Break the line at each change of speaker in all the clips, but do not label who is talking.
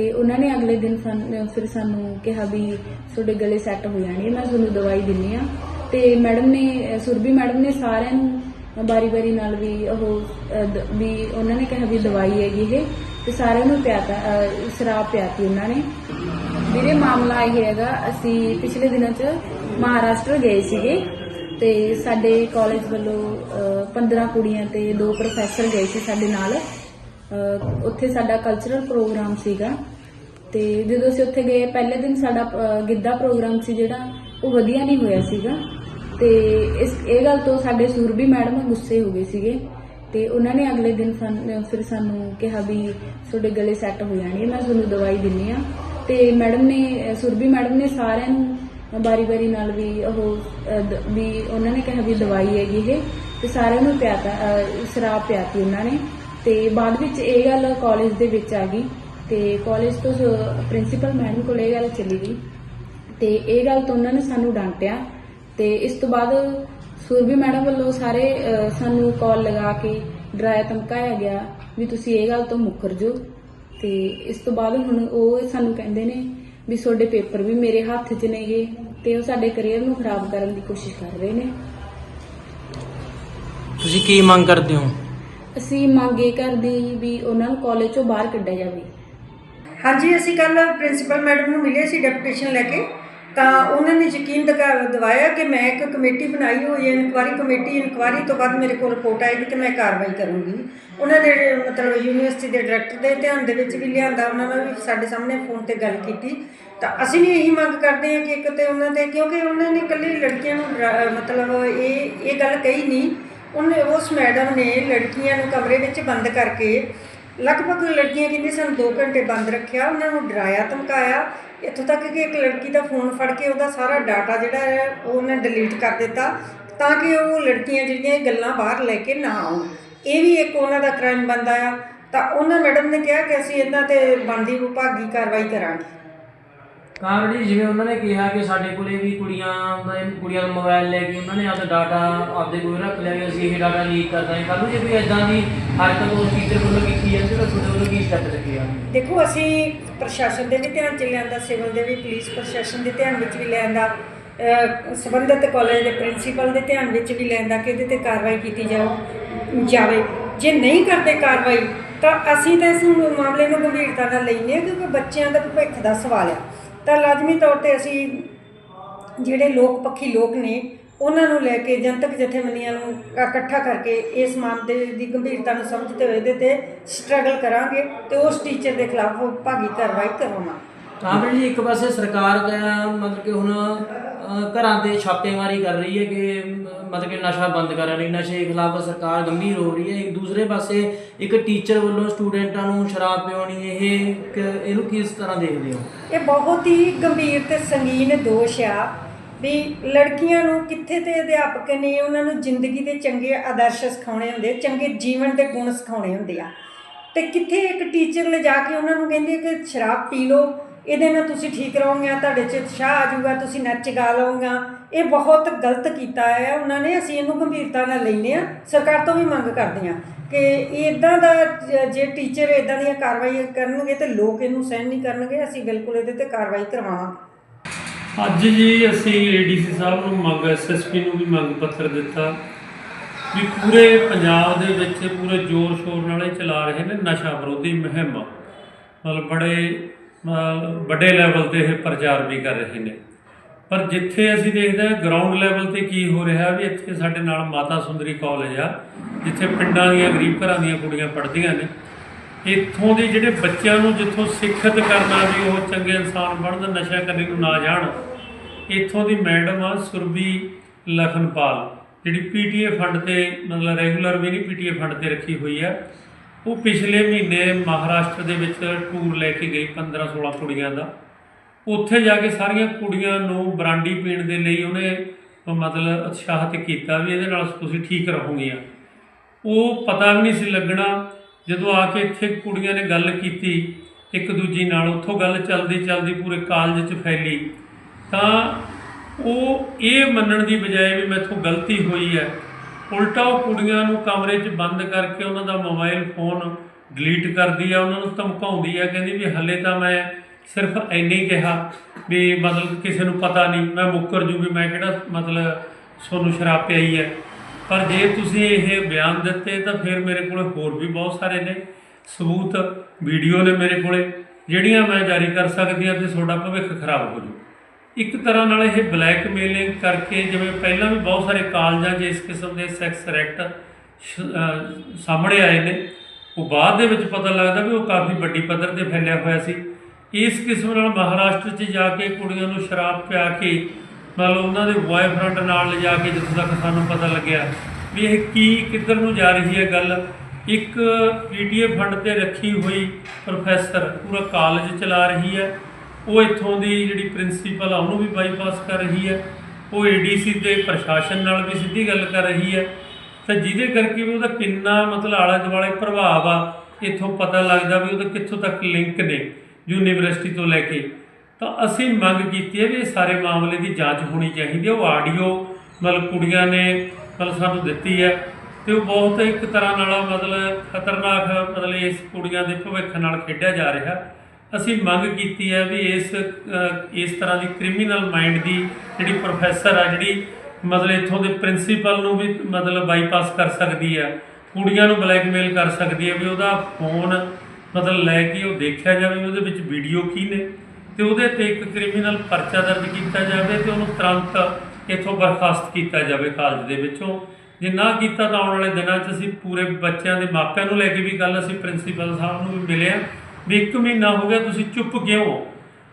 ਤੇ ਉਹਨਾਂ ਨੇ ਅਗਲੇ ਦਿਨ ਸਾਨੂੰ ਫਿਰ ਸਾਨੂੰ ਕਿਹਾ ਵੀ ਤੁਹਾਡੇ ਗਲੇ ਸੈੱਟ ਹੋ ਜਾਣਗੇ ਮੈਂ ਤੁਹਾਨੂੰ ਦਵਾਈ ਦਿੰਨੀ ਆ। ਤੇ ਮੈਡਮ ਨੇ ਸੁਰਭੀ ਮੈਡਮ ਨੇ ਸਾਰਿਆਂ ਨੂੰ ਬਾਰੀ-ਬਾਰੀ ਨਾਲ ਵੀ ਉਹ ਅਹ, ਦ- ਵੀ ਉਹਨਾਂ ਨੇ ਕਿਹਾ ਵੀ ਦਵਾਈ ਹੈਗੀ ਇਹ ਤੇ ਸਾਰਿਆਂ ਨੂੰ ਪਿਆਤਾ ਅਹ, ਸ਼ਰਾਬ ਪਿਆਤੀ ਉਹਨਾਂ ਨੇ। ਵੀਰੇ ਮਾਮਲਾ ਇਹ ਹੈਗਾ ਅਸੀਂ ਪਿਛਲੇ ਦਿਨਾਂ 'ਚ ਮਹਾਰਾਸ਼ਟਰ ਗਏ ਸੀਗੇ ਤੇ ਸਾਡੇ ਕਾਲਜ ਵੱਲੋਂ ਅਹ, 15 ਕੁੜੀਆਂ ਤੇ ਦੋ ਪ੍ਰੋਫੈਸਰ ਗਏ ਸੀ ਸਾਡੇ ਨਾਲ। ਉੱਥੇ ਸਾਡਾ ਕਲਚਰਲ ਪ੍ਰੋਗਰਾਮ ਸੀਗਾ। ਤੇ ਜਦੋਂ ਅਸੀਂ ਉੱਥੇ ਗਏ ਪਹਿਲੇ ਦਿਨ ਸਾਡਾ ਗਿੱਧਾ ਪ੍ਰੋਗਰਾਮ ਸੀ ਜਿਹੜਾ ਉਹ ਵਧੀਆ ਨਹੀਂ ਹੋਇਆ ਸੀਗਾ। ਤੇ ਇਸ ਇਹ ਗੱਲ ਤੋਂ ਸਾਡੇ ਸੂਰਬੀ ਮੈਡਮ ਗੁੱਸੇ ਹੋ ਗਏ ਸੀਗੇ। ਤੇ ਉਹਨਾਂ ਨੇ ਅਗਲੇ ਦਿਨ ਸਾਨੂੰ ਫਿਰ ਸਾਨੂੰ ਕਿਹਾ ਵੀ ਤੁਹਾਡੇ ਗਲੇ ਸੈੱਟ ਹੋ ਜਾਣਗੇ ਮੈਂ ਤੁਹਾਨੂੰ ਦਵਾਈ ਦਿੰਨੀ ਆ। ਤੇ ਮੈਡਮ ਨੇ ਸੁਰਭੀ ਮੈਡਮ ਨੇ ਸਾਰਿਆਂ ਨੂੰ ਬਾਰੀ-ਬਾਰੀ ਨਾਲ ਵੀ ਉਹ ਵੀ ਉਹਨਾਂ ਨੇ ਕਿਹਾ ਵੀ ਦਵਾਈ ਹੈਗੀ ਇਹ। ਤੇ ਸਾਰਿਆਂ ਨੂੰ ਪਿਆਤਾ ਅਹ, ਸ਼ਰਾਬ ਪਿਆਤੀ ਉਹਨਾਂ ਨੇ। ਤੇ ਬਾਅਦ ਵਿੱਚ ਇਹ ਗੱਲ ਕਾਲਜ ਦੇ ਵਿੱਚ ਆ ਗਈ ਤੇ ਕਾਲਜ ਤੋਂ ਪ੍ਰਿੰਸੀਪਲ ਮੈਡਮ ਕੋਲ ਇਹ ਗੱਲ ਚਲੀ ਗਈ ਤੇ ਇਹ ਗੱਲ ਤੋਂ ਉਹਨਾਂ ਨੇ ਸਾਨੂੰ ਡਾਂਟਿਆ ਤੇ ਇਸ ਤੋਂ ਬਾਅਦ ਸੁਰਭੀ ਮੈਡਮ ਵੱਲੋਂ ਸਾਰੇ ਸਾਨੂੰ ਕਾਲ ਲਗਾ ਕੇ ਡਰਾਇਆ ਧਮਕਾਇਆ ਗਿਆ ਵੀ ਤੁਸੀਂ ਇਹ ਗੱਲ ਤੋਂ ਮੁੱਕਰ ਜਾਓ ਤੇ ਇਸ ਤੋਂ ਬਾਅਦ ਹੁਣ ਉਹ ਸਾਨੂੰ ਕਹਿੰਦੇ ਨੇ ਵੀ ਤੁਹਾਡੇ ਪੇਪਰ ਵੀ ਮੇਰੇ ਹੱਥ 'ਚ ਨੇਗੇ ਤੇ ਉਹ ਸਾਡੇ ਕੈਰੀਅਰ ਨੂੰ ਖਰਾਬ ਕਰਨ ਦੀ ਕੋਸ਼ਿਸ਼ ਕਰ ਰਹੇ ਨੇ।
ਤੁਸੀਂ ਕੀ ਮੰਗ ਕਰਦੇ ਹੋ?
ਅਸੀਂ ਮੰਗ ਇਹ ਕਰਦੇ ਜੀ ਵੀ ਉਹਨਾਂ ਨੂੰ ਕਾਲਜ ਚੋਂ ਬਾਹਰ ਕੱਢਿਆ ਜਾਵੇ।
ਹਾਂਜੀ, ਅਸੀਂ ਕੱਲ ਪ੍ਰਿੰਸੀਪਲ ਮੈਡਮ ਨੂੰ ਮਿਲੇ ਸੀ ਡੈਪੂਟੇਸ਼ਨ ਲੈ ਕੇ। ਤਾਂ ਉਹਨਾਂ ਨੇ ਯਕੀਨ ਦਿਵਾਇਆ ਕਿ ਮੈਂ ਇੱਕ ਕਮੇਟੀ ਬਣਾਈ ਹੋਈ ਹੈ, ਇਨਕੁਆਰੀ ਕਮੇਟੀ, ਇਨਕੁਆਰੀ ਤੋਂ ਬਾਅਦ ਮੇਰੇ ਕੋਲ ਰਿਪੋਰਟ ਆਏਗੀ ਤੇ ਮੈਂ ਕਾਰਵਾਈ ਕਰੂੰਗੀ। ਉਹਨਾਂ ਨੇ ਮਤਲਬ ਯੂਨੀਵਰਸਿਟੀ ਦੇ ਡਾਇਰੈਕਟਰ ਦੇ ਧਿਆਨ ਦੇ ਵਿੱਚ ਵੀ ਲਿਆਂਦਾ, ਉਹਨਾਂ ਨਾਲ ਵੀ ਸਾਡੇ ਸਾਹਮਣੇ ਫੋਨ ਤੇ ਗੱਲ ਕੀਤੀ। ਤਾਂ ਅਸੀਂ ਵੀ ਇਹੀ ਮੰਗ ਕਰਦੇ ਹਾਂ ਕਿ ਇੱਕ ਤੇ ਉਹਨਾਂ ਤੇ, ਕਿਉਂਕਿ ਉਹਨਾਂ ਨੇ ਇਕੱਲੀ ਲੜਕੀਆਂ ਨੂੰ ਡਰਾ- ਮਤਲਬ ਇਹ ਇਹ ਗੱਲ ਕਹੀ ਨਹੀਂ। ਉਹਨੇ ਉਸ ਮੈਡਮ ਨੇ ਲੜਕੀਆਂ ਨੂੰ ਕਮਰੇ ਵਿੱਚ ਬੰਦ ਕਰਕੇ ਲਗਭਗ ਲੜਕੀਆਂ ਕਹਿੰਦੀ ਸਾਨੂੰ 2 ਘੰਟੇ ਬੰਦ ਰੱਖਿਆ, ਉਹਨਾਂ ਨੂੰ ਡਰਾਇਆ, ਧਮਕਾਇਆ। ਇੱਥੋਂ ਤੱਕ ਕਿ ਇੱਕ ਲੜਕੀ ਦਾ ਫੋਨ ਫੜ ਕੇ ਉਹਦਾ ਸਾਰਾ ਡਾਟਾ ਜਿਹੜਾ ਹੈ, ਉਹ ਉਹਨੇ ਡਿਲੀਟ ਕਰ ਦਿੱਤਾ ਤਾਂ ਕਿ ਉਹ ਲੜਕੀਆਂ ਜਿਹੜੀਆਂ ਇਹ ਗੱਲਾਂ ਬਾਹਰ ਲੈ ਕੇ ਨਾ ਆਉਣ। ਇਹ ਵੀ ਇੱਕ ਉਹਨਾਂ ਦਾ ਕ੍ਰਾਈਮ ਬਣਦਾ ਆ। ਤਾਂ ਉਹਨਾਂ ਮੈਡਮ ਨੇ ਕਿਹਾ ਕਿ ਅਸੀਂ ਇਹਨਾਂ ਤੇ ਬਣਦੀ ਵਿਭਾਗੀ ਕਾਰਵਾਈ ਕਰਾਂਗੇ।
ਕਾਰਨ ਜਿਵੇਂ ਉਹਨਾਂ ਨੇ ਕਿਹਾ ਕਿ ਸਾਡੇ ਕੋਲੇ ਵੀ ਕੁੜੀਆਂ ਦਾ ਕੁੜੀਆਂ ਦਾ ਮੋਬਾਈਲ ਲੈ ਕੇ ਉਹਨਾਂ ਨੇ ਆਪਦਾ ਡਾਟਾ ਆਪਦੇ ਕੋਲ ਰੱਖ ਲਿਆ ਵੀ ਅਸੀਂ ਇਹ ਡਾਟਾ ਲੀਕ ਕਰਦਾ ਹਾਂ ਕੱਲ੍ਹ ਨੂੰ ਜੇ ਕੋਈ ਇਦਾਂ ਦੀ ਹਰਕਤ ਉਸ ਟੀਚਰ ਵੱਲੋਂ ਕੀਤੀ ਜਾਂਦੀ, ਤਾਂ ਤੁਹਾਡੇ ਵੱਲੋਂ ਕੀ ਸਟੈਪ ਲੱਗੇਗਾ
ਦੇਖੋ, ਅਸੀਂ ਪ੍ਰਸ਼ਾਸਨ ਦੇ ਵੀ ਧਿਆਨ ਚ ਲਿਆਂਦਾ, ਸਿਵਲ ਦੇ ਵੀ, ਪੁਲਿਸ ਪ੍ਰਸ਼ਾਸਨ ਦੇ ਧਿਆਨ ਵਿੱਚ ਵੀ ਲਿਆਂਦਾ, ਅਹ, ਸੰਬੰਧਿਤ ਕਾਲਜ ਦੇ ਪ੍ਰਿੰਸੀਪਲ ਦੇ ਧਿਆਨ ਵਿੱਚ ਵੀ ਲੈਂਦਾ ਕਿ ਇਹਦੇ ਤੇ ਕਾਰਵਾਈ ਕੀਤੀ ਜਾਓ ਜਾਵੇ। ਜੇ ਨਹੀਂ ਕਰਦੇ ਕਾਰਵਾਈ, ਤਾਂ ਅਸੀਂ ਤਾਂ ਇਸ ਮਾਮਲੇ ਨੂੰ ਗੰਭੀਰਤਾ ਨਾਲ ਲੈਂਦੇ ਹਾਂ, ਕਿਉਂਕਿ ਬੱਚਿਆਂ ਦਾ ਭਵਿੱਖ ਦਾ ਸਵਾਲ ਹੈ ਤਾਂ ਲਾਜ਼ਮੀ ਤੌਰ ਤੇ ਅਸੀਂ ਜਿਹੜੇ ਲੋਕ ਪੱਖੀ ਲੋਕ ਨੇ, ਉਹਨਾਂ ਨੂੰ ਲੈ ਕੇ ਜਨਤਕ ਜਥੇਬੰਦੀਆਂ ਨੂੰ ਇਕੱਠਾ ਕਰਕੇ ਇਸ ਮਾਮਲੇ ਦੀ ਗੰਭੀਰਤਾ ਨੂੰ ਸਮਝਦੇ ਹੋਏ ਇਹਦੇ ਤੇ ਸਟਰਗਲ ਕਰਾਂਗੇ ਤੇ ਉਸ ਟੀਚਰ ਦੇ ਖਿਲਾਫ ਭਾਗੀ ਕਾਰਵਾਈ ਕਰਵਾਵਾਂਗੇ।
ਕਾਰਨ ਜੀ, ਇੱਕ ਪਾਸੇ ਸਰਕਾਰ ਦਾ ਮਤਲਬ ਕਿ ਹੁਣ ਘਰਾਂ ਤੇ ਛਾਪੇਮਾਰੀ ਕਰ ਰਹੀ ਹੈ ਕਿ ਮਤਲਬ ਕਿ ਨਸ਼ਾ ਬੰਦ ਕਰਨ ਲਈ ਨਸ਼ੇ ਖਿਲਾਫ ਸਰਕਾਰ ਗੰਭੀਰ ਹੋ ਰਹੀ ਹੈ। ਇੱਕ ਦੂਸਰੇ ਪਾਸੇ ਇੱਕ ਟੀਚਰ ਵੱਲੋਂ ਸਟੂਡੈਂਟਾਂ ਨੂੰ ਸ਼ਰਾਬ ਪਿਉਣੀ, ਇਹ ਇਹਨੂੰ ਕਿਸ ਤਰ੍ਹਾਂ ਦੇਖਦੇ ਹੋ?
ਇਹ ਬਹੁਤ ਹੀ ਗੰਭੀਰ ਤੇ ਸੰਗੀਨ ਦੋਸ਼ ਆ ਵੀ ਲੜਕੀਆਂ ਨੂੰ ਕਿੱਥੇ ਤੇ ਅਧਿਆਪਕ ਨੇ ਉਹਨਾਂ ਨੂੰ ਜ਼ਿੰਦਗੀ ਦੇ ਚੰਗੇ ਆਦਰਸ਼ ਸਿਖਾਉਣੇ ਹੁੰਦੇ, ਚੰਗੇ ਜੀਵਨ ਦੇ ਗੁਣ ਸਿਖਾਉਣੇ ਹੁੰਦੇ ਆ। ਤੇ ਕਿੱਥੇ ਇੱਕ ਟੀਚਰ ਲਿਜਾ ਕੇ ਉਹਨਾਂ ਨੂੰ ਕਹਿੰਦੇ ਕਿ ਸ਼ਰਾਬ ਪੀ ਲਓ ਇਹਦੇ ਨਾਲ ਤੁਸੀਂ ਠੀਕ ਰਹੋਗੇ ਤੁਹਾਡੇ 'ਚ ਉਤਸ਼ਾਹ ਆ ਜਾਊਗਾ, ਤੁਸੀਂ ਨੱਚ ਗਾ ਲਓਗਾ ਇਹ ਬਹੁਤ ਗਲਤ ਕੀਤਾ ਹੈ, ਉਹਨਾਂ ਨੇ ਅਸੀਂ ਇਹਨੂੰ ਗੰਭੀਰਤਾ ਨਾਲ ਲੈਂਦੇ ਆ ਸਰਕਾਰ ਤੋਂ ਵੀ ਮੰਗ ਕਰਦੇ ਆ ਕਿ ਇਦਾਂ ਦਾ ਜੇ ਟੀਚਰ ਇਦਾਂ ਦੀਆਂ ਕਾਰਵਾਈਆਂ ਕਰਨਗੇ ਤੇ ਲੋਕ ਇਹਨੂੰ ਸਹਿਣ ਨਹੀਂ ਕਰਨਗੇ, ਅਸੀਂ ਬਿਲਕੁਲ ਇਹਦੇ ਤੇ ਕਾਰਵਾਈ ਕਰਵਾਵਾਂਗੇ।
ਅੱਜ ਜੀ ਅਸੀਂ ਏਡੀਸੀ ਸਾਹਿਬ ਨੂੰ ਮੰਗ ਐਸਐਸਪੀ ਨੂੰ ਵੀ ਮੰਗ ਪੱਤਰ ਦਿੱਤਾ ਵੀ ਪੂਰੇ ਪੰਜਾਬ ਦੇ ਵਿੱਚ ਪੂਰੇ ਜ਼ੋਰ ਸ਼ੋਰ ਨਾਲ ਇਹ ਚਲਾ ਰਹੇ ਨੇ ਨਸ਼ਾ ਵਿਰੋਧੀ ਮੁਹਿੰਮ। ਮਤਲਬ ਬੜੇ ਵੱਡੇ ਲੈਵਲ ਤੇ ਇਹ ਪ੍ਰਚਾਰ ਵੀ ਕਰ ਰਹੇ ਨੇ। ਪਰ ਜਿੱਥੇ ਅਸੀਂ ਦੇਖਦੇ ਹਾਂ ਗਰਾਊਂਡ ਲੈਵਲ ਤੇ ਕੀ ਹੋ ਰਿਹਾ ਵੀ ਇੱਥੇ ਸਾਡੇ ਨਾਲ ਮਾਤਾ ਸੁੰਦਰੀ ਕਾਲਜ ਆ, ਜਿੱਥੇ ਪਿੰਡਾਂ ਦੀਆਂ ਗਰੀਬ ਘਰਾਂ ਦੀਆਂ ਕੁੜੀਆਂ ਪੜ੍ਹਦੀਆਂ ਨੇ। ਇੱਥੋਂ ਦੇ ਜਿਹੜੇ ਬੱਚਿਆਂ ਨੂੰ ਜਿੱਥੋਂ ਸਿੱਖਿਅਤ ਕਰਨਾ ਵੀ ਉਹ ਚੰਗੇ ਇਨਸਾਨ ਬਣਨ ਨਸ਼ਾ ਕਰਨੇ ਨੂੰ ਨਾ ਜਾਣ, ਇੱਥੋਂ ਦੀ ਮੈਡਮ ਆ ਸੁਰਬੀ ਲਖਨਪਾਲ, ਜਿਹੜੀ ਪੀਟੀਏ ਫੰਡ ਤੇ ਮਤਲਬ ਰੈਗੂਲਰ ਵੀ ਨਹੀਂ ਪੀਟੀਏ ਫੰਡ ਤੇ ਰੱਖੀ ਹੋਈ ਆ। ਉਹ ਪਿਛਲੇ ਮਹੀਨੇ ਮਹਾਰਾਸ਼ਟਰ ਦੇ ਵਿੱਚ ਟੂਰ ਲੈ ਕੇ ਗਈ 15 16 ਕੁੜੀਆਂ ਦਾ। ਉੱਥੇ ਜਾ ਕੇ ਸਾਰੀਆਂ ਕੁੜੀਆਂ ਨੂੰ ਬਰਾਂਡੀ ਪੀਣ ਦੇ ਲਈ ਉਹਨੇ ਮਤਲਬ ਉਤਸ਼ਾਹਿਤ ਕੀਤਾ ਵੀ ਇਹਦੇ ਨਾਲ ਤੁਸੀਂ ਠੀਕ ਰਹੋਗੀਆਂ। ਉਹ ਪਤਾ ਵੀ ਨਹੀਂ ਸੀ ਲੱਗਣਾ। ਜਦੋਂ ਆ ਕੇ ਇੱਥੇ ਕੁੜੀਆਂ ਨੇ ਗੱਲ ਕੀਤੀ, ਇੱਕ ਦੂਜੀ ਨਾਲ ਉੱਥੋਂ ਗੱਲ ਚੱਲਦੀ ਚੱਲਦੀ ਪੂਰੇ ਕਾਲਜ 'ਚ ਫੈਲੀ। ਤਾਂ ਉਹ ਇਹ ਮੰਨਣ ਦੀ ਬਜਾਏ ਵੀ ਮੈਥੋਂ ਗਲਤੀ ਹੋਈ ਹੈ ਉਲਟਾ ਉਹ ਕੁੜੀਆਂ ਨੂੰ ਕਮਰੇ 'ਚ ਬੰਦ ਕਰਕੇ ਉਹਨਾਂ ਦਾ ਮੋਬਾਈਲ ਫੋਨ ਡਿਲੀਟ ਕਰਦੀ ਆ, ਉਹਨਾਂ ਨੂੰ ਧਮਕਾਉਂਦੀ ਆ, ਕਹਿੰਦੀ ਵੀ ਹੱਲੇ ਤਾਂ ਮੈਂ ਸਿਰਫ ਇੰਨੇ ਹੀ ਕਿਹਾ ਵੀ ਮਤਲਬ ਕਿਸੇ ਨੂੰ ਪਤਾ ਨਹੀਂ, ਮੈਂ ਮੁੱਕਰ ਜੂ ਵੀ ਮੈਂ ਕਿਹੜਾ ਮਤਲਬ ਤੁਹਾਨੂੰ ਸ਼ਰਾਬ ਪਿਆਈ ਹੈ ਪਰ ਜੇ ਤੁਸੀਂ ਇਹ ਬਿਆਨ ਦਿੱਤੇ ਤਾਂ ਫਿਰ ਮੇਰੇ ਕੋਲ ਹੋਰ ਵੀ ਬਹੁਤ ਸਾਰੇ ਨੇ, ਸਬੂਤ, ਵੀਡੀਓ ਨੇ ਮੇਰੇ ਕੋਲੇ, ਜਿਹੜੀਆਂ ਮੈਂ ਜਾਰੀ ਕਰ ਸਕਦੀ ਹਾਂ ਤੇ ਤੁਹਾਡਾ ਭਵਿੱਖ ਖਰਾਬ ਹੋ ਜੂ। ਇੱਕ ਤਰ੍ਹਾਂ ਨਾਲ ਇਹ ਬਲੈਕਮੇਲਿੰਗ ਕਰਕੇ ਜਿਵੇਂ ਪਹਿਲਾਂ ਵੀ ਬਹੁਤ ਸਾਰੇ ਕਾਲਜਾਂ 'ਚ ਇਸ ਕਿਸਮ ਦੇ ਸੈਕਸ ਰੈਕਟ ਸਾਹਮਣੇ ਆਏ ਨੇ। ਉਹ ਬਾਅਦ ਦੇ ਵਿੱਚ ਪਤਾ ਲੱਗਦਾ ਵੀ ਉਹ ਕਾਫੀ ਵੱਡੀ ਪੱਧਰ ਤੇ ਫੈਲਿਆ ਹੋਇਆ ਸੀ। ਇਸ ਕਿਸਮ ਨਾਲ ਮਹਾਰਾਸ਼ਟਰ 'ਚ ਜਾ ਕੇ ਕੁੜੀਆਂ ਨੂੰ ਸ਼ਰਾਬ ਪਿਆ ਕੇ, ਮਤਲਬ ਉਹਨਾਂ ਦੇ ਬॉयਫ੍ਰੈਂਡ ਨਾਲ ਲਿਜਾ ਕੇ ਜਿੱਥੋਂ ਤੱਕ ਸਾਨੂੰ ਪਤਾ ਲੱਗਿਆ ਵੀ ਇਹ ਕੀ, ਕਿੱਧਰ ਨੂੰ ਜਾ ਰਹੀ ਹੈ ਗੱਲ। ਇੱਕ ਪੀਟੀਏ ਫੰਡ ਤੇ ਰੱਖੀ ਹੋਈ ਪ੍ਰੋਫੈਸਰ ਪੂਰਾ ਕਾਲਜ ਚਲਾ ਰਹੀ ਹੈ। ਉਹ ਇੱਥੋਂ ਦੀ ਜਿਹੜੀ ਪ੍ਰਿੰਸੀਪਲ ਆ, ਉਹਨੂੰ ਵੀ ਬਾਈਪਾਸ ਕਰ ਰਹੀ ਹੈ। ਉਹ ਏਡੀਸੀ ਦੇ ਪ੍ਰਸ਼ਾਸਨ ਨਾਲ ਵੀ ਸਿੱਧੀ ਗੱਲ ਕਰ ਰਹੀ ਹੈ। ਤਾਂ ਜਿਹਦੇ ਕਰਕੇ ਵੀ ਉਹਦਾ ਕਿੰਨਾ ਮਤਲਬ ਆਲੇ ਦੁਆਲੇ ਪ੍ਰਭਾਵ ਆ, ਇੱਥੋਂ ਪਤਾ ਲੱਗਦਾ ਵੀ ਉਹਦੇ ਕਿੱਥੋਂ ਤੱਕ ਲਿੰਕ ਨੇ ਯੂਨੀਵਰਸਿਟੀ ਤੋਂ ਲੈ ਕੇ। ਤਾਂ ਅਸੀਂ ਮੰਗ ਕੀਤੀ ਹੈ ਵੀ ਇਹ ਸਾਰੇ ਮਾਮਲੇ ਦੀ ਜਾਂਚ ਹੋਣੀ ਚਾਹੀਦੀ ਹੈ। ਉਹ ਆਡੀਓ ਮਤਲਬ ਕੁੜੀਆਂ ਨੇ ਮਤਲਬ ਸਾਨੂੰ ਦਿੱਤੀ ਹੈ ਤੇ ਉਹ ਬਹੁਤ ਇੱਕ ਤਰ੍ਹਾਂ ਨਾਲ ਮਤਲਬ ਖਤਰਨਾਕ ਮਤਲਬ ਇਸ ਕੁੜੀਆਂ ਦੇ ਭਵਿੱਖ ਨਾਲ ਖੇਡਿਆ ਜਾ ਰਿਹਾ। ਅਸੀਂ ਮੰਗ ਕੀਤੀ ਹੈ ਵੀ ਇਸ ਇਸ ਤਰ੍ਹਾਂ ਦੀ ਕ੍ਰਿਮੀਨਲ ਮਾਈਂਡ ਦੀ ਜਿਹੜੀ ਪ੍ਰੋਫੈਸਰ ਆ, ਜਿਹੜੀ ਮਤਲਬ ਇੱਥੋਂ ਦੇ ਪ੍ਰਿੰਸੀਪਲ ਨੂੰ ਵੀ ਮਤਲਬ ਬਾਈਪਾਸ ਕਰ ਸਕਦੀ ਹੈ ਕੁੜੀਆਂ ਨੂੰ ਬਲੈਕਮੇਲ ਕਰ ਸਕਦੀ ਹੈ ਵੀ ਉਹਦਾ ਫੋਨ ਮਤਲਬ ਲੈ ਕੇ ਉਹ ਦੇਖਿਆ ਜਾਵੇ ਉਹਦੇ ਵਿੱਚ ਵੀਡੀਓ ਕੀ ਨੇ ਤੇ ਉਹਦੇ ਤੇ ਇੱਕ ਕ੍ਰਿਮੀਨਲ ਪਰਚਾ ਦਰਜ ਕੀਤਾ ਜਾਵੇ ਤੇ ਉਹਨੂੰ ਤੁਰੰਤ ਇੱਥੋਂ ਬਰਖਾਸਤ ਕੀਤਾ ਜਾਵੇ ਕਾਲਜ ਦੇ ਵਿੱਚੋਂ। ਜੇ ਨਾ ਕੀਤਾ ਤਾਂ ਆਉਣ ਵਾਲੇ ਦਿਨਾਂ 'ਚ ਅਸੀਂ ਪੂਰੇ ਬੱਚਿਆਂ ਦੇ ਮਾਪਿਆਂ ਨੂੰ ਲੈ ਕੇ ਵੀ ਗੱਲ ਅਸੀਂ ਪ੍ਰਿੰਸੀਪਲ ਸਾਹਿਬ ਨੂੰ ਵੀ ਮਿਲੇ ਆ। ਵੀ ਇੱਕ ਮਹੀਨਾ ਹੋ ਗਿਆ ਤੁਸੀਂ ਚੁੱਪ ਕਿਉਂ ਹੋ?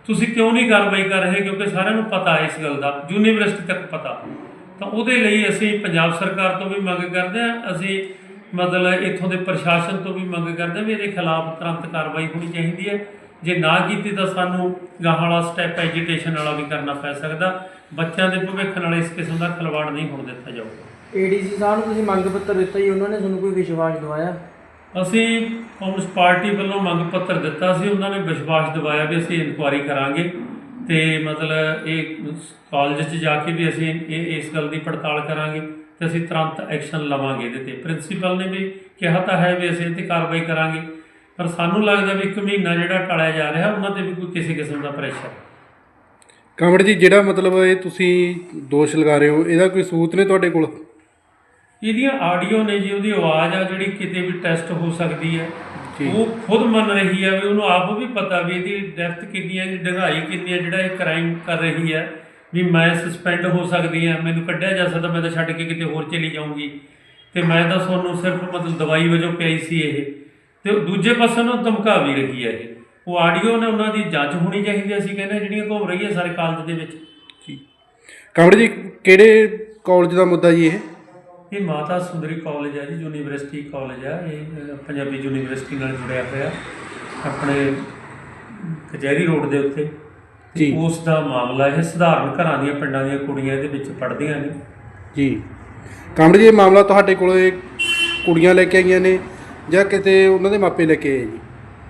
ਤੁਸੀਂ ਕਿਉਂ ਨਹੀਂ ਕਾਰਵਾਈ ਕਰ ਰਹੇ? ਕਿਉਂਕਿ ਸਾਰਿਆਂ ਨੂੰ ਪਤਾ ਹੈ ਇਸ ਗੱਲ ਦਾ, ਯੂਨੀਵਰਸਿਟੀ ਤੱਕ ਪਤਾ। ਤਾਂ ਉਹਦੇ ਲਈ ਅਸੀਂ ਪੰਜਾਬ ਸਰਕਾਰ ਤੋਂ ਵੀ ਮੰਗ ਕਰਦੇ ਹਾਂ, ਅਸੀਂ ਮਤਲਬ ਇੱਥੋਂ ਦੇ ਪ੍ਰਸ਼ਾਸਨ ਤੋਂ ਵੀ ਮੰਗ ਕਰਦੇ ਹਾਂ ਵੀ ਇਹਦੇ ਖਿਲਾਫ ਤੁਰੰਤ ਕਾਰਵਾਈ ਹੋਣੀ ਚਾਹੀਦੀ ਹੈ। ਜੇ ਨਾ ਕੀਤੀ ਤਾਂ ਸਾਨੂੰ ਗਾਹ ਵਾਲਾ ਸਟੈਪ ਐਜੀਟੇਸ਼ਨ ਵਾਲਾ ਵੀ ਕਰਨਾ ਪੈ ਸਕਦਾ। ਬੱਚਿਆਂ ਦੇ ਭਵਿੱਖ ਨਾਲ ਇਸ ਕਿਸਮ ਦਾ ਖਿਲਵਾੜ ਨਹੀਂ ਹੋਣ ਦਿੱਤਾ ਜਾਊਗਾ।
ਏਡੀਸੀ ਸਾਹਿਬ ਨੂੰ ਤੁਸੀਂ ਮੰਗ ਪੱਤਰ ਦਿੱਤਾ ਜੀ, ਉਹਨਾਂ ਨੇ ਤੁਹਾਨੂੰ ਕੋਈ ਵਿਸ਼ਵਾਸ ਦਿਵਾਇਆ?
ਅਸੀਂ ਕਾਂਗਰਸ ਪਾਰਟੀ ਵੱਲੋਂ ਮੰਗ ਪੱਤਰ ਦਿੱਤਾ ਸੀ, ਉਹਨਾਂ ਨੇ ਵਿਸ਼ਵਾਸ ਦਿਵਾਇਆ ਵੀ ਅਸੀਂ ਇਨਕੁਆਇਰੀ ਕਰਾਂਗੇ ਤੇ ਮਤਲਬ ਇਹ ਕਾਲਜ 'ਚ ਜਾ ਕੇ ਵੀ ਅਸੀਂ ਇਹ, ਇਸ ਗੱਲ ਦੀ ਪੜਤਾਲ ਕਰਾਂਗੇ ਤੇ ਅਸੀਂ ਤੁਰੰਤ ਐਕਸ਼ਨ ਲਵਾਂਗੇ ਇਹਦੇ ਤੇ। ਪ੍ਰਿੰਸੀਪਲ ਨੇ ਵੀ ਕਿਹਾ ਤਾਂ ਹੈ ਵੀ ਅਸੀਂ ਇਹ ਤੇ ਕਾਰਵਾਈ ਕਰਾਂਗੇ, ਪਰ ਸਾਨੂੰ ਲੱਗਦਾ ਵੀ ਇੱਕ ਮਹੀਨਾ ਜਿਹੜਾ ਟਾਲਿਆ ਜਾ ਰਿਹਾ, ਉਹਨਾਂ ਤੇ ਵੀ ਕੋਈ ਕਿਸੇ ਕਿਸਮ ਦਾ ਪ੍ਰੈਸ਼ਰ
ਕਾਮੜ ਜੀ, ਜਿਹੜਾ ਮਤਲਬ ਇਹ ਤੁਸੀਂ ਦੋਸ਼ ਲਗਾ ਰਹੇ ਹੋ, ਇਹਦਾ ਕੋਈ ਸਬੂਤ ਨੇ ਤੁਹਾਡੇ ਕੋਲ?
ਇਹਦੀਆਂ ਆਡੀਓ ਨੇ ਜੀ ਉਹਦੀ ਆਵਾਜ਼ ਆ ਜਿਹੜੀ ਕਿਤੇ ਵੀ ਟੈਸਟ ਹੋ ਸਕਦੀ ਹੈ।
ਜੀ।
ਉਹ ਖੁਦ ਮੰਨ ਰਹੀ ਹੈ ਵੀ ਉਹਨੂੰ ਆਪ ਵੀ ਪਤਾ ਵੀ ਇਹਦੀ ਡੈਪਥ ਕਿੰਨੀ ਹੈ ਇਹਦੀ ਡੂੰਘਾਈ ਕਿੰਨੀ ਹੈ ਜਿਹੜਾ ਇਹ ਕ੍ਰਾਈਮ ਕਰ ਰਹੀ ਹੈ ਵੀ ਮੈਂ ਸਸਪੈਂਡ ਹੋ ਸਕਦੀ ਹਾਂ ਮੈਨੂੰ ਕੱਢਿਆ ਜਾ ਸਕਦਾ ਮੈਂ ਤਾਂ ਛੱਡ ਕੇ ਕਿਤੇ ਹੋਰ ਚਲੀ ਜਾਊਂਗੀ। ਤੇ ਮੈਂ ਤਾਂ ਤੁਹਾਨੂੰ ਸਿਰਫ ਮਤਲਬ ਦਵਾਈ ਵਜੋਂ ਪਿਆਈ ਸੀ ਇਹ। ਤੇ ਦੂਜੇ ਪਾਸੇ ਨੂੰ ਧਮਕਾ ਵੀ ਰਹੀ ਹੈ ਇਹ। ਉਹ ਆਡੀਓ ਨੇ ਉਹਨਾਂ ਦੀ ਜਾਂਚ ਹੋਣੀ ਚਾਹੀਦੀ ਹੈ ਅਸੀਂ ਕਹਿੰਦੇ ਜਿਹੜੀਆਂ ਘੁੰਮ ਰਹੀ ਹੈ ਸਾਰੇ ਕਾਲਜ ਦੇ ਵਿੱਚ।
ਜੀ। ਕਾਮੜ ਜੀ ਕਿਹੜੇ ਕਾਲਜ ਦਾ ਮੁੱਦਾ ਜੀ ਇਹ?
ਇਹ ਮਾਤਾ ਸੁੰਦਰੀ ਕਾਲਜ ਹੈ ਜੀ ਯੂਨੀਵਰਸਿਟੀ ਕਾਲਜ ਹੈ ਇਹ ਪੰਜਾਬੀ ਯੂਨੀਵਰਸਿਟੀ ਨਾਲ ਜੁੜਿਆ ਹੋਇਆ। ਆਪਣੇ ਕਚਹਿਰੀ ਰੋਡ ਦੇ ਉੱਤੇ।
ਜੀ।
ਉਸ ਦਾ ਮਾਮਲਾ ਇਹ ਸਧਾਰਨ ਘਰਾਂ ਦੀਆਂ ਪਿੰਡਾਂ ਦੀਆਂ ਕੁੜੀਆਂ ਇਹਦੇ ਵਿੱਚ ਪੜ੍ਹਦੀਆਂ ਨੇ।
ਜੀ। ਕਾਮੜ ਜੀ ਇਹ ਮਾਮਲਾ ਤੁਹਾਡੇ ਕੋਲੇ ਕੁੜੀਆਂ ਲੈ ਕੇ ਆਈਆਂ ਨੇ ਜਾਂ ਕਿਤੇ ਉਹਨਾਂ ਦੇ ਮਾਪੇ ਲੈ ਕੇ ਆਏ ਜੀ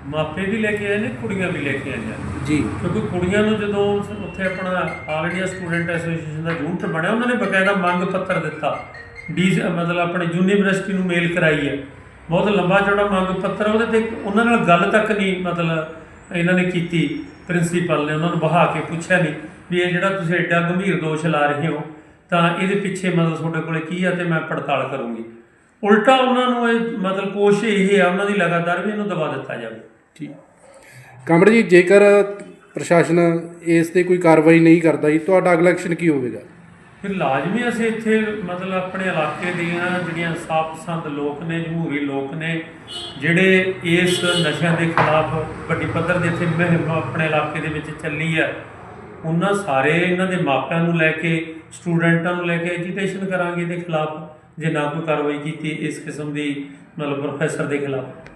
ਮਾਪੇ ਵੀ ਲੈ ਕੇ ਆਏ ਨੇ ਕੁੜੀਆਂ ਵੀ ਲੈ ਕੇ ਆਈਆਂ ਨੇ।
ਜੀ।
ਕਿਉਂਕਿ ਕੁੜੀਆਂ ਨੂੰ ਜਦੋਂ ਉੱਥੇ ਆਪਣਾ ਆਲ ਇੰਡੀਆ ਸਟੂਡੈਂਟ ਐਸੋਸੀਏਸ਼ਨ ਦਾ ਯੂਨਿਟ ਬਣਿਆ ਉਹਨਾਂ ਨੇ ਬਕਾਇਦਾ ਮੰਗ ਪੱਤਰ ਦਿੱਤਾ। ਡੀ ਮਤਲਬ ਆਪਣੇ ਯੂਨੀਵਰਸਿਟੀ ਨੂੰ ਮੇਲ ਕਰਾਈ ਹੈ ਬਹੁਤ ਲੰਬਾ ਚੌੜਾ ਮੰਗ ਪੱਤਰ ਉਹਦੇ ਤੇ ਉਹਨਾਂ ਨਾਲ ਗੱਲ ਤੱਕ ਨਹੀਂ ਮਤਲਬ ਇਹਨਾਂ ਨੇ ਕੀਤੀ, ਪ੍ਰਿੰਸੀਪਲ ਨੇ ਉਹਨਾਂ ਨੂੰ ਬਹਾ ਕੇ ਪੁੱਛਿਆ ਨਹੀਂ ਵੀ ਇਹ ਜਿਹੜਾ ਤੁਸੀਂ ਐਡਾ ਗੰਭੀਰ ਦੋਸ਼ ਲਾ ਰਹੇ ਹੋ, ਤਾਂ ਇਹਦੇ ਪਿੱਛੇ ਮਤਲਬ ਤੁਹਾਡੇ ਕੋਲੇ ਕੀ ਆ ਤੇ ਮੈਂ ਪੜਤਾਲ ਕਰੂੰਗੀ। ਉਲਟਾ ਉਹਨਾਂ ਨੂੰ ਇਹ ਮਤਲਬ ਕੋਸ਼ਿਸ਼ ਇਹ ਆ, ਉਹਨਾਂ ਦੀ ਲਗਾਤਾਰ ਵੀ ਇਹਨੂੰ ਦਬਾ ਦਿੱਤਾ ਜਾਵੇ।
ਠੀਕ। ਕਾਮੜ ਜੀ ਜੇਕਰ ਪ੍ਰਸ਼ਾਸਨ ਇਸ ਤੇ ਕੋਈ ਕਾਰਵਾਈ ਨਹੀਂ ਕਰਦਾ ਜੀ, ਤੁਹਾਡਾ ਅਗਲਾ ਐਕਸ਼ਨ ਕੀ ਹੋਵੇਗਾ?
ਫਿਰ ਲਾਜ਼ਮੀ ਅਸੀਂ ਇੱਥੇ, ਮਤਲਬ ਆਪਣੇ ਇਲਾਕੇ ਦੀਆਂ ਜਿਹੜੀਆਂ ਸਾਫ਼ ਪਸੰਦ ਲੋਕ ਨੇ, ਜਮਹੂਰੀ ਲੋਕ ਨੇ, ਜਿਹੜੇ ਇਸ ਨਸ਼ਿਆਂ ਦੇ ਖਿਲਾਫ ਵੱਡੀ ਪੱਧਰ ਦੇ ਇੱਥੇ ਮੁਹਿੰਮ ਆਪਣੇ ਇਲਾਕੇ ਦੇ ਵਿੱਚ ਚੱਲੀ ਹੈ ਉਹਨਾਂ ਸਾਰੇ ਇਹਨਾਂ ਦੇ ਮਾਪਿਆਂ ਨੂੰ ਲੈ ਕੇ, ਸਟੂਡੈਂਟਾਂ ਨੂੰ ਲੈ ਕੇ ਐਜੀਟੇਸ਼ਨ ਕਰਾਂਗੇ ਇਹਦੇ ਖਿਲਾਫ, ਜੇ ਨਾ ਕੋਈ ਕਾਰਵਾਈ ਕੀਤੀ ਇਸ ਕਿਸਮ ਦੀ, ਮਤਲਬ ਪ੍ਰੋਫੈਸਰ ਦੇ ਖਿਲਾਫ।